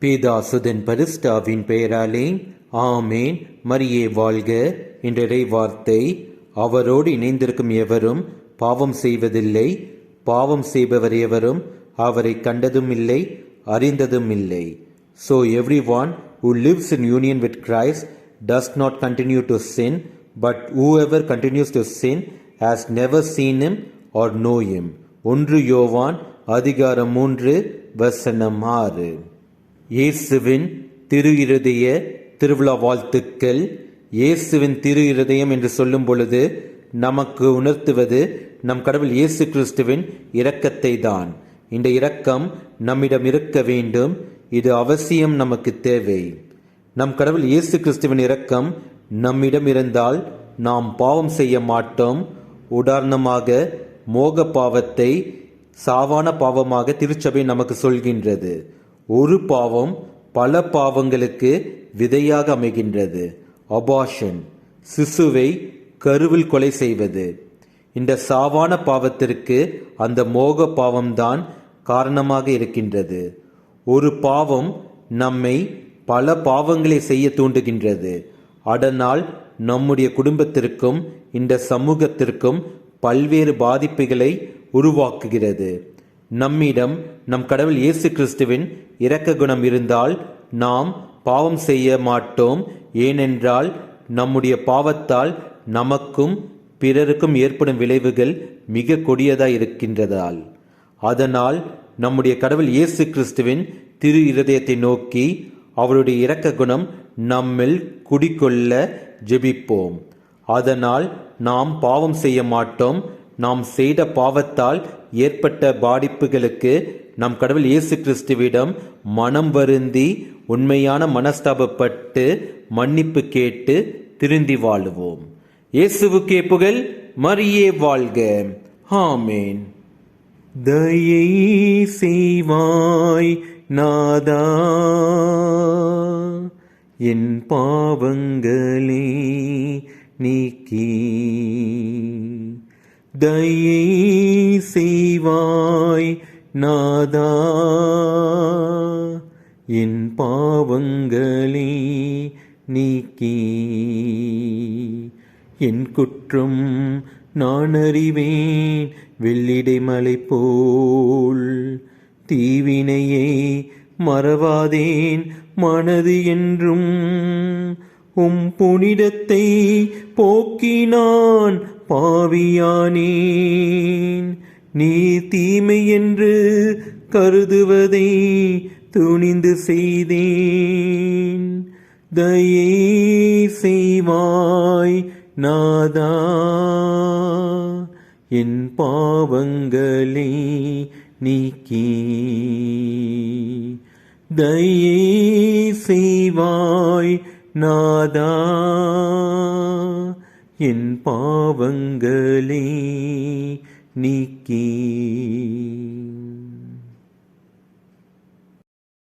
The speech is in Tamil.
பேதாசுதன் பரிஸ்டாவின் பெயராலே ஆமேன். மரியே வாழ்க. என்றரை வார்த்தை அவரோடு இணைந்திருக்கும் எவரும் பாவம் செய்வதில்லை. பாவம் செய்பவர் எவரும் அவரை கண்டதும் இல்லை அறிந்ததும் இல்லை. So everyone who lives in union with Christ does not continue to sin, but whoever continues to sin has never seen him or know him. ஒன்று யோவான் அதிகாரம் மூன்று வசனம் ஆறு. இயேசுவின் திரு இருதய திருவிழா வாழ்த்துக்கள். இயேசுவின் திரு இருதயம் என்று சொல்லும் பொழுது நமக்கு உணர்த்துவது நம் கடவுள் இயேசு கிறிஸ்துவின் இரக்கத்தை தான் இந்த இரக்கம் நம்மிடம் இருக்க வேண்டும். இது அவசியம் நமக்கு தேவை. நம் கடவுள் இயேசு கிறிஸ்துவின் இரக்கம் நம்மிடம் இருந்தால் நாம் பாவம் செய்ய மாட்டோம். உதாரணமாக மோக பாவத்தை சாவான பாவமாக திருச்சபை நமக்கு சொல்கின்றது. ஒரு பாவம் பல பாவங்களுக்கு விதையாக அமைகின்றது. அபாஷன் சிசுவை கருவில் கொலை செய்வது. இந்த சாவான பாவத்திற்கு அந்த மோக பாவம்தான் காரணமாக இருக்கின்றது. ஒரு பாவம் நம்மை பல பாவங்களை செய்ய தூண்டுகின்றது. அதனால் நம்முடைய குடும்பத்திற்கும் இந்த சமூகத்திற்கும் பல்வேறு பாதிப்புகளை உருவாக்குகிறது. நம்மிடம் நம் கடவுள் இயேசு கிறிஸ்துவின் இரக்க குணம் இருந்தால் நாம் பாவம் செய்ய மாட்டோம். ஏனென்றால் நம்முடைய பாவத்தால் நமக்கும் பிறருக்கும் ஏற்படும் விளைவுகள் மிக கொடியதாக இருக்கின்றதால். அதனால் நம்முடைய கடவுள் இயேசு கிறிஸ்துவின் திரு இருதயத்தை நோக்கி அவருடைய இரக்க குணம் நம்மில் குடிக்கொள்ள ஜெபிப்போம். அதனால் நாம் பாவம் செய்ய மாட்டோம். நாம் செய்த பாவத்தால் ஏற்பட்ட பாதிப்புகளுக்கு நம் கடவுள் இயேசு கிறிஸ்துவிடம் மனம் வருந்தி உண்மையான மனஸ்தாபப்பட்டு மன்னிப்பு கேட்டு திருந்தி வாழுவோம். இயேசுவுக்கே புகழ் மரியே வாழ்க. ஆமேன். தயை செய்வாய் நாதா. என் பாவங்களே நீக்கி. தயை செய்வாய் நாதா. என் பாவங்களே நீக்கி என் குற்றம் நான் அறிவேன். வெள்ளிடை மலை போல் தீவினையை மறவாதேன். மனது என்றும் உம் புனிதத்தை போக்கினான் பாவியானேன். நீ தீமை என்று கருதுவதை துணிந்து செய்தேன். தயை செய்வாய் நாதா. என் பாவங்களே நீக்கி. தயை செய்வாய் நாதா. என் பாவங்களே நீக்கி.